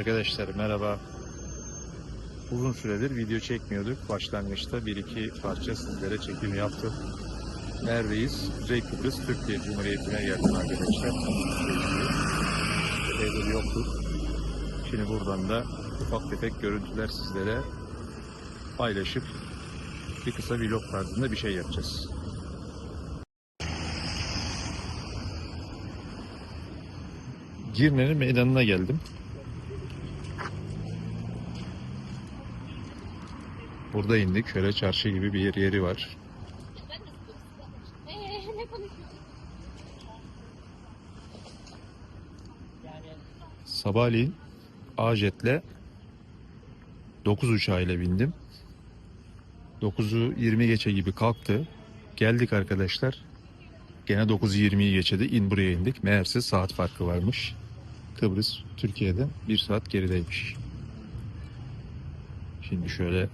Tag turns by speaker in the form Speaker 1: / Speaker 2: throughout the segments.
Speaker 1: Arkadaşlar merhaba. Uzun süredir video çekmiyorduk. Başlangıçta bir iki parça sizlere çekim yaptım. Neredeyiz? Kuzey Kıbrıs Türkiye Cumhuriyeti'ne geldim arkadaşlar. Evde yoktuk. Şimdi buradan da ufak tefek görüntüler sizlere paylaşıp bir kısa vlog tarzında bir şey yapacağız. Girne'nin meydanına geldim. Burada indik. Şöyle çarşı gibi bir yer, yeri var.
Speaker 2: Ee?
Speaker 1: Sabahleyin A-Jet'le 9 uçağıyla bindim. 9'u 20 geçe gibi kalktı. Geldik arkadaşlar. Gene 9'u 20'yi geçedi. İn buraya indik. Meğerse saat farkı varmış. Kıbrıs Türkiye'den bir saat gerideymiş. Şimdi şöyle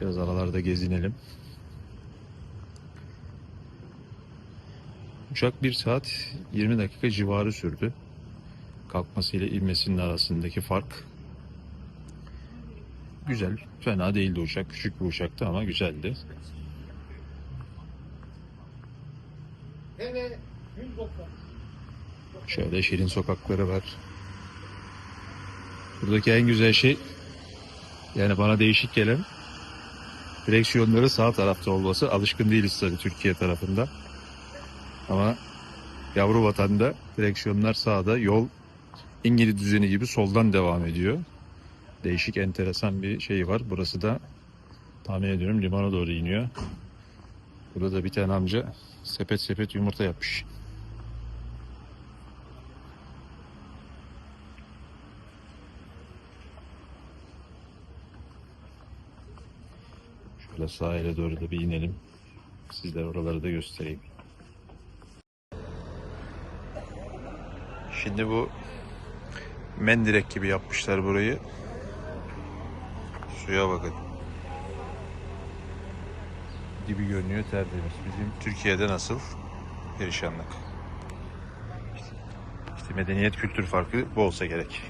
Speaker 1: biraz aralarda gezinelim. Uçak 1 saat 20 dakika civarı sürdü. Kalkması ile inmesinin arasındaki fark güzel. Fena değildi uçak. Küçük bir uçaktı ama güzeldi. Şöyle şirin sokakları var. Buradaki en güzel şey yani bana değişik gelen direksiyonları sağ tarafta olması. Alışkın değiliz tabii Türkiye tarafında. Ama yavru vatanda direksiyonlar sağda, yol İngiliz düzeni gibi soldan devam ediyor. Değişik enteresan bir şey var. Burası da tahmin ediyorum limana doğru iniyor. Burada da bir tane amca sepet sepet yumurta yapmış. Şöyle sahile doğru da bir inelim. Sizlere oraları da göstereyim. Şimdi bu mendirek gibi yapmışlar burayı. Suya bakın. Gibi görünüyor tertemiz. Bizim Türkiye'de nasıl? Perişanlık. İşte, işte medeniyet kültür farkı bu olsa gerek.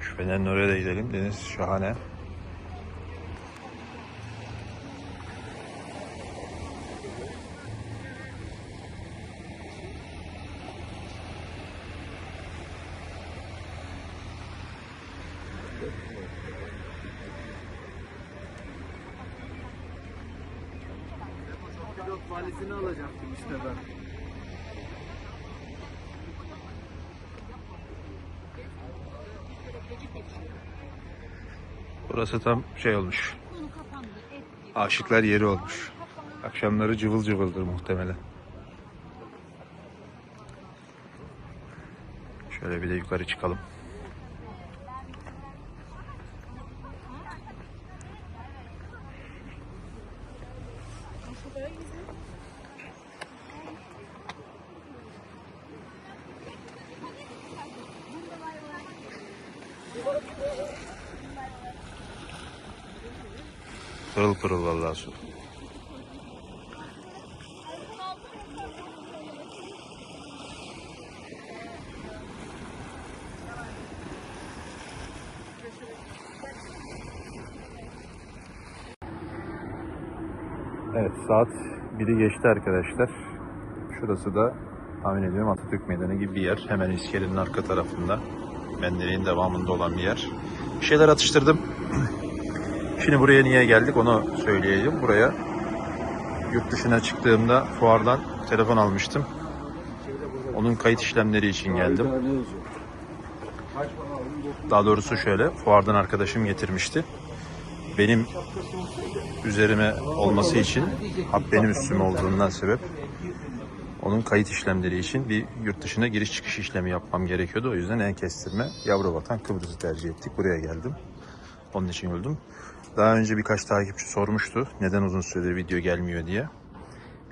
Speaker 1: Şu Fener'in oraya da gidelim. Deniz şahane.
Speaker 3: Ben.
Speaker 1: Burası tam şey olmuş. Aşıklar yeri olmuş. Akşamları cıvıl cıvıldır muhtemelen. Şöyle bir de yukarı çıkalım. Pırıl pırıl vallahi su. Evet saat 1'i geçti arkadaşlar. Şurası da tahmin ediyorum Atatürk Meydanı gibi bir yer. Hemen iskelenin arka tarafında. Mendereğin devamında olan bir yer. Bir şeyler atıştırdım. Şimdi buraya niye geldik onu söyleyeyim. Buraya yurt dışına çıktığımda fuardan telefon almıştım. Onun kayıt işlemleri için geldim. Daha doğrusu şöyle, fuardan arkadaşım getirmişti. Benim üzerime olması için, benim üstüme olduğundan sebep onun kayıt işlemleri için bir yurt dışına giriş çıkış işlemi yapmam gerekiyordu. O yüzden en kestirme yavru vatan Kıbrıs'ı tercih ettik. Buraya geldim. Onun için öldüm. Daha önce birkaç takipçi sormuştu neden uzun süredir video gelmiyor diye.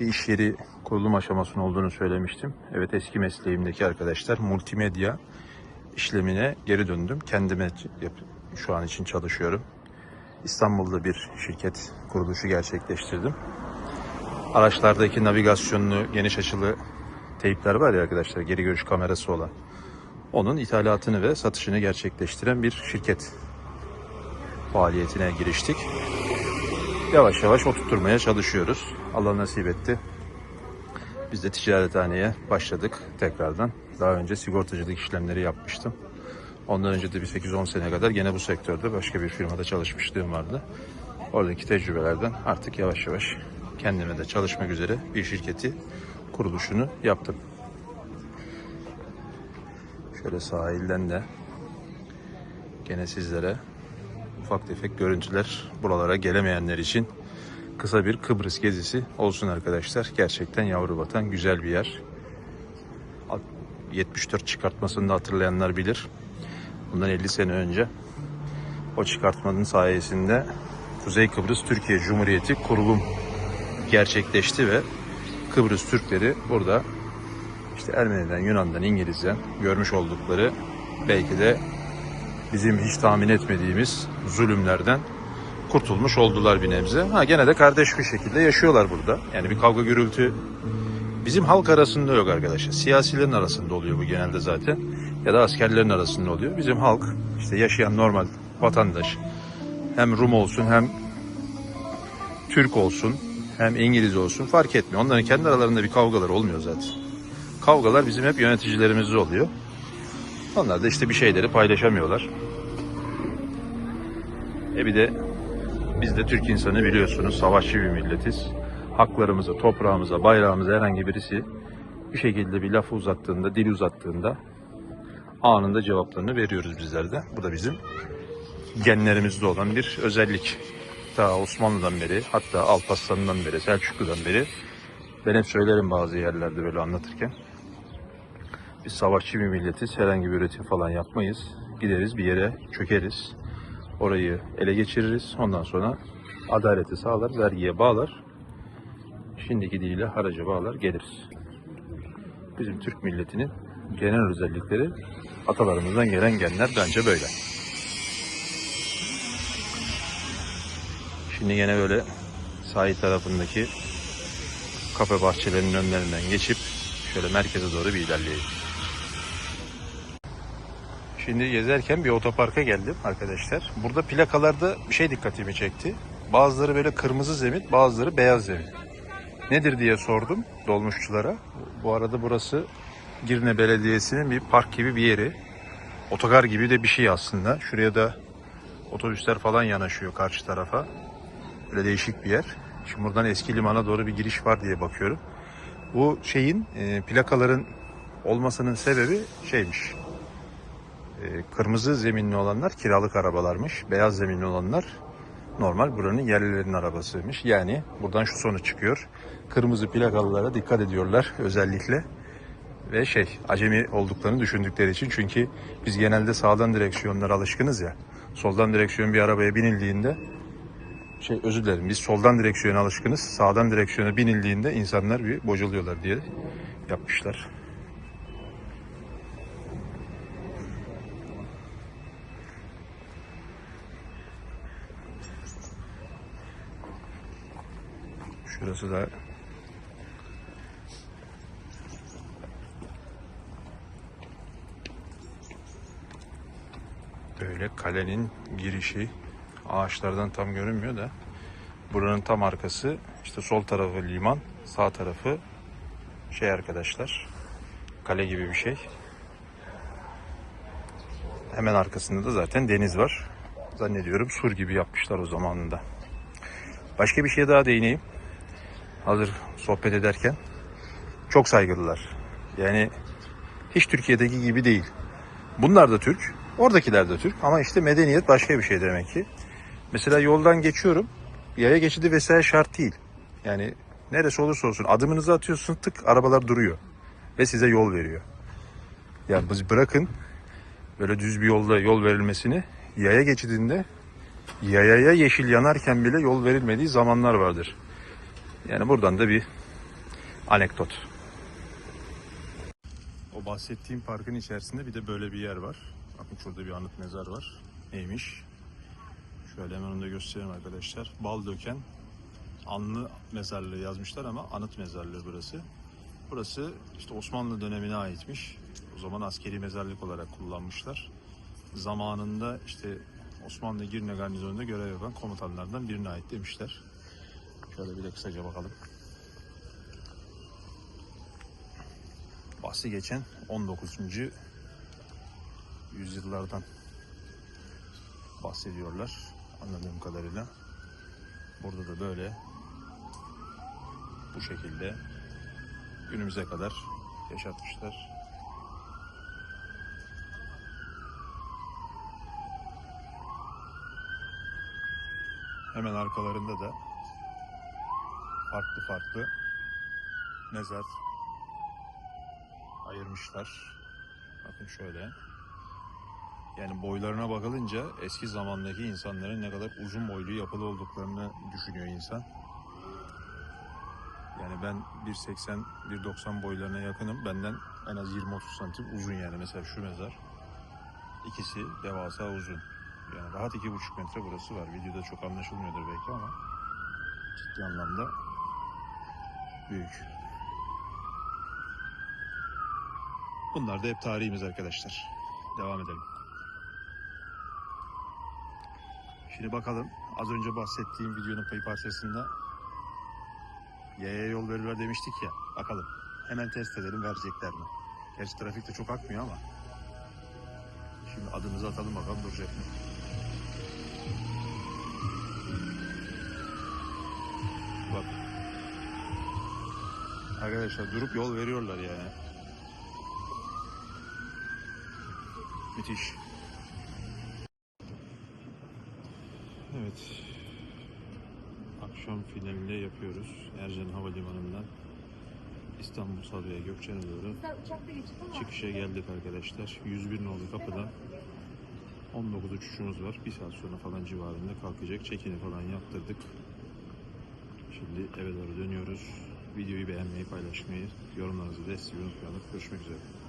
Speaker 1: Bir iş yeri kurulum aşamasının olduğunu söylemiştim. Evet eski mesleğimdeki arkadaşlar multimedya işlemine geri döndüm. Kendime şu an için çalışıyorum. İstanbul'da bir şirket kuruluşu gerçekleştirdim. Araçlardaki navigasyonlu geniş açılı teypler var ya arkadaşlar geri görüş kamerası olan. Onun ithalatını ve satışını gerçekleştiren bir şirket faaliyetine giriştik. Yavaş yavaş oturtmaya çalışıyoruz. Allah nasip etti. Biz de ticarethaneye başladık tekrardan. Daha önce sigortacılık işlemleri yapmıştım. Ondan önce de bir 8-10 sene kadar gene bu sektörde başka bir firmada çalışmışlığım vardı. Oradaki tecrübelerden artık yavaş yavaş kendime de çalışmak üzere bir şirketi kuruluşunu yaptım. Şöyle sahilden de gene sizlere ufak tefek görüntüler buralara gelemeyenler için kısa bir Kıbrıs gezisi olsun arkadaşlar. Gerçekten yavru vatan güzel bir yer. 74 çıkartmasını da hatırlayanlar bilir. Bundan 50 sene önce o çıkartmanın sayesinde Kuzey Kıbrıs Türkiye Cumhuriyeti kurulum gerçekleşti ve Kıbrıs Türkleri burada işte Ermeniden, Yunan'dan, İngiliz'den görmüş oldukları belki de bizim hiç tahmin etmediğimiz zulümlerden kurtulmuş oldular bir nebze. Ha gene de kardeş bir şekilde yaşıyorlar burada. Yani bir kavga gürültü bizim halk arasında yok arkadaşlar. Siyasilerin arasında oluyor bu genelde zaten. Ya da askerlerin arasında oluyor. Bizim halk işte yaşayan normal vatandaş hem Rum olsun hem Türk olsun hem İngiliz olsun fark etmiyor. Onların kendi aralarında bir kavgalar olmuyor zaten. Kavgalar bizim hep yöneticilerimizde oluyor. Onlar da işte bir şeyleri paylaşamıyorlar. E bir de biz de Türk insanı biliyorsunuz savaşçı bir milletiz. Haklarımıza, toprağımıza, bayrağımıza herhangi birisi bir şekilde bir laf uzattığında, dil uzattığında anında cevaplarını veriyoruz bizler de. Bu da bizim genlerimizde olan bir özellik. Ta Osmanlı'dan beri, hatta Alparslan'dan beri, Selçuklu'dan beri ben hep söylerim bazı yerlerde böyle anlatırken. Biz savaşçı bir milletiz. Herhangi bir üretim falan yapmayız. Gideriz bir yere çökeriz. Orayı ele geçiririz. Ondan sonra adaleti sağlar, vergiye bağlar. Şimdiki diliyle haraca bağlar geliriz. Bizim Türk milletinin genel özellikleri atalarımızdan gelen genler bence böyle. Şimdi yine böyle sahil tarafındaki kafe bahçelerinin önlerinden geçip şöyle merkeze doğru bir ilerleyelim. Şimdi gezerken bir otoparka geldim arkadaşlar. Burada plakalarda bir şey dikkatimi çekti. Bazıları böyle kırmızı zemin, bazıları beyaz zemin. Nedir diye sordum dolmuşçulara. Bu arada burası Girne Belediyesi'nin bir park gibi bir yeri. Otogar gibi de bir şey aslında. Şuraya da otobüsler falan yanaşıyor karşı tarafa. Böyle değişik bir yer. Şimdi buradan eski limana doğru bir giriş var diye bakıyorum. Bu şeyin e, plakaların olmasının sebebi şeymiş. E, kırmızı zeminli olanlar kiralık arabalarmış. Beyaz zeminli olanlar normal buranın yerlilerinin arabasıymış. Yani buradan şu sonuç çıkıyor. Kırmızı plakalılara dikkat ediyorlar özellikle. Ve şey acemi olduklarını düşündükleri için. Çünkü biz genelde sağdan direksiyonlara alışkınız ya. Soldan direksiyon bir arabaya binildiğinde şey özür dilerim biz soldan direksiyona alışkınız. Sağdan direksiyona binildiğinde insanlar bir bocalıyorlar diye yapmışlar. Şurası da böyle kalenin girişi. Ağaçlardan tam görünmüyor da. Buranın tam arkası işte sol tarafı liman sağ tarafı şey arkadaşlar. Kale gibi bir şey. Hemen arkasında da zaten deniz var. Zannediyorum sur gibi yapmışlar o zamanında. Başka bir şey daha değineyim hazır sohbet ederken çok saygılılar yani hiç Türkiye'deki gibi değil bunlar da Türk oradakiler de Türk ama işte medeniyet başka bir şey demek ki Mesela yoldan geçiyorum. Yaya geçidi vesaire şart değil. Yani neresi olursa olsun adımınızı atıyorsun tık arabalar duruyor. Ve size yol veriyor. Yani biz bırakın böyle düz bir yolda yol verilmesini yaya geçidinde yayaya yeşil yanarken bile yol verilmediği zamanlar vardır. Yani buradan da bir anekdot. O bahsettiğim parkın içerisinde bir de böyle bir yer var. Bakın şurada bir anıt mezar var. Neymiş? Şöyle hemen onu da göstereyim arkadaşlar. Bal döken anlı mezarlığı yazmışlar ama anıt mezarlığı burası. Burası işte Osmanlı dönemine aitmiş. O zaman askeri mezarlık olarak kullanmışlar. Zamanında işte Osmanlı Girne Garnizonu'nda görev yapan komutanlardan birine ait demişler. Şöyle bir de kısaca bakalım. Bahsi geçen 19. yüzyıllardan bahsediyorlar anladığım kadarıyla. Burada da böyle bu şekilde günümüze kadar yaşatmışlar. Hemen arkalarında da farklı farklı mezar ayırmışlar. Bakın şöyle. Yani boylarına bakılınca eski zamandaki insanların ne kadar uzun boylu yapılı olduklarını düşünüyor insan. Yani ben 1.80, 1.90 boylarına yakınım. Benden en az 20-30 santim uzun yani. Mesela şu mezar. İkisi devasa uzun. Yani rahat 2,5 metre burası var. Videoda çok anlaşılmıyordur belki ama ciddi anlamda büyük. Bunlar da hep tarihimiz arkadaşlar. Devam edelim. Şimdi bakalım az önce bahsettiğim videonun payı parçasında yaya yol verirler demiştik ya. Bakalım. Hemen test edelim verecekler mi? Gerçi trafik de çok akmıyor ama. Şimdi adımızı atalım bakalım duracak mı? Bak. Arkadaşlar durup yol veriyorlar yani. Müthiş. Evet. Akşam finalinde yapıyoruz. Ercan Havalimanı'ndan İstanbul Sabiha Gökçen'e doğru çıkışa geldik arkadaşlar. 101 nolu kapıdan 19 uçuşumuz var. Bir saat sonra falan civarında kalkacak. Çekini falan yaptırdık. Şimdi eve doğru dönüyoruz. Videoyu beğenmeyi, paylaşmayı, yorumlarınızı desteği unutmayalım. Görüşmek üzere.